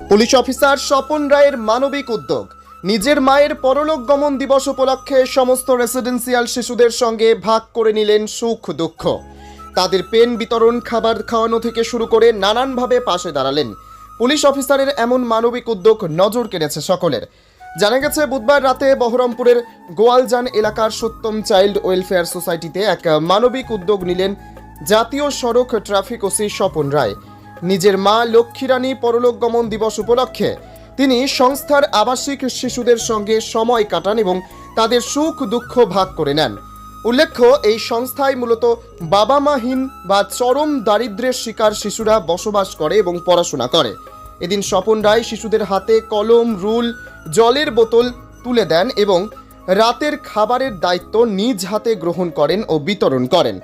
Police officer Swapan রায়ের মানবিক উদ্যোগ। নিজের মায়ের পরলোক গমন দিবস উপলক্ষে সমস্ত রেসিডেন্সিয়াল শিশুদের সঙ্গে ভাগ করে নিলেন সুখ দুঃখ। তাদের পেন বিতরণ, খাবার খাওয়ানো থেকে শুরু করে নানানভাবে পাশে দাঁড়ালেন। পুলিশ অফিসারের এমন মানবিক উদ্যোগ নজর কেড়েছে সকলের। জানা গেছে, বুধবার রাতে বহরমপুরের গোয়ালজান এলাকার সত্যম চাইল্ড ওয়েলফেয়ার সোসাইটিতে এক মানবিক উদ্যোগ নিলেন জাতীয় সড়ক ট্রাফিক ওসি স্বপন রায়। নিজের মা লক্ষ্মীরানী পরলোক গমন দিবস উপলক্ষে। তিনি সংস্থার আবাসিক শিশুদের সঙ্গে সময় কাটান এবং তাদের সুখ দুঃখ ভাগ করে নেন। উল্লেখ্য, এই সংস্থায় মূলত বাবা মাহীন বা চরম দারিদ্র্যের শিকার শিশুরা বসবাস করে এবং পড়াশোনা করে। এদিন স্বপন রায় শিশুদের হাতে কলম, রুল, জলের বোতল তুলে দেন এবং রাতের খাবারের দায়িত্ব নিজ হাতে গ্রহণ করেন ও বিতরণ করেন।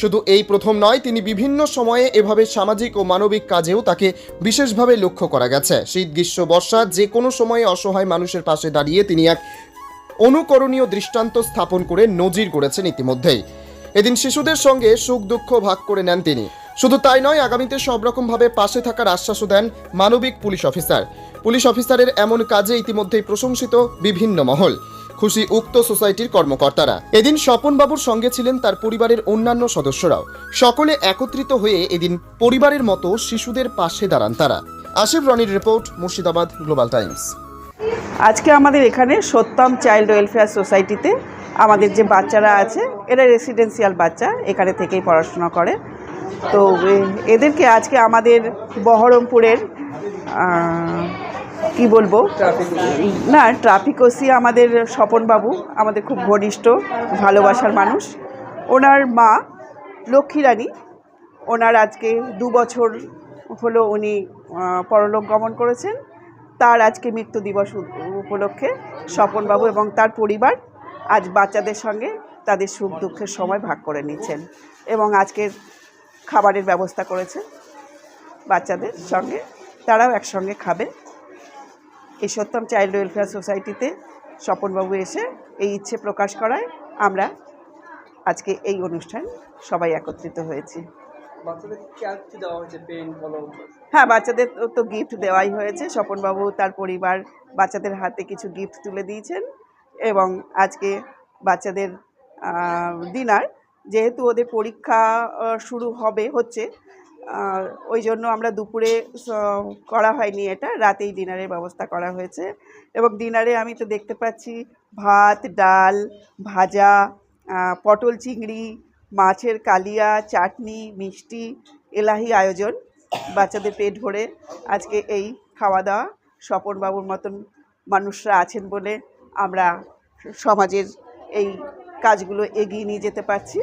শুধু এই প্রথম নয়, তিনি বিভিন্ন সময়ে এভাবে সামাজিক ও মানবিক কাজেও তাকে বিশেষভাবে লক্ষ্য করা গেছে। শীত, গ্রীষ্ম, বর্ষা, যে কোনো সময়ে অসহায় মানুষের পাশে দাঁড়িয়ে তিনি এক অনুকরণীয় দৃষ্টান্ত স্থাপন করে নজির গড়েছেন ইতিমধ্যেই। এদিন শিশুদের সঙ্গে সুখ, দুঃখ ভাগ করে নেন তিনি। শুধু তাই নয়, আগামীতে সব রকমভাবে পাশে থাকার আশ্বাসও দেন মানবিক পুলিশ অফিসার। পুলিশ অফিসারের এমন কাজে ইতিমধ্যেই প্রশংসিত বিভিন্ন মহল। খুশি উক্ত সোসাইটির কর্মকর্তারা। এদিন স্বপনবাবুর সঙ্গে ছিলেন তার পরিবারের অন্যান্য সদস্যরাও। সকলে একত্রিত হয়ে এদিন পরিবারের মতো শিশুদের পাশে দাঁড়ান তারা। আশিফ রনির রিপোর্ট, মুর্শিদাবাদ, গ্লোবাল টাইমস। আজকে আমাদের এখানে সত্যম চাইল্ড ওয়েলফেয়ার সোসাইটিতে আমাদের যে বাচ্চারা আছে, এরা রেসিডেন্সিয়াল বাচ্চা, এখানে থেকেই পড়াশোনা করে। তো এদেরকে আজকে আমাদের বহরমপুরের কি বলব? না ট্রাফিক ওসি আমাদের স্বপনবাবু, আমাদের খুব ঘনিষ্ঠ, ভালোবাসার মানুষ। ওনার মা লক্ষ্মীরানী, ওনার আজকে দু বছর হলো উনি পরলোক গমন করেছেন। তার আজকে মৃত্যু দিবস উপলক্ষে স্বপনবাবু এবং তার পরিবার আজ বাচ্চাদের সঙ্গে তাদের সুখ দুঃখের সময় ভাগ করে নিচ্ছেন এবং আজকের খাবারের ব্যবস্থা করেছেন বাচ্চাদের সঙ্গে। তারাও একসঙ্গে খাবে এই সত্যম চাইল্ড ওয়েলফেয়ার সোসাইটিতে স্বপনবাবু এসে এই ইচ্ছে প্রকাশ করায় আমরা আজকে এই অনুষ্ঠান সবাই একত্রিত হয়েছি। হ্যাঁ বাচ্চাদের তো- গিফট দেওয়াই হয়েছে। স্বপনবাবু তার পরিবার বাচ্চাদের হাতে কিছু গিফট তুলে দিয়েছেন এবং আজকে বাচ্চাদের ডিনার যেহেতু ওদের পরীক্ষা শুরু হবে হচ্ছে ওই জন্য আমরা দুপুরে করা হয়নি এটা, রাতেই ডিনারের ব্যবস্থা করা হয়েছে। এবং ডিনারে আমি তো দেখতে পাচ্ছি ভাত, ডাল, ভাজা পটল চিংড়ি, মাছের কালিয়া, চাটনি, মিষ্টি, এলাহি আয়োজন বাচ্চাদের পেট ভরে। আজকে এই খাওয়া দাওয়া স্বপনবাবুর মতন মানুষরা আছেন বলে আমরা সমাজের এই কাজগুলো এগিয়ে নিয়ে যেতে পারছি।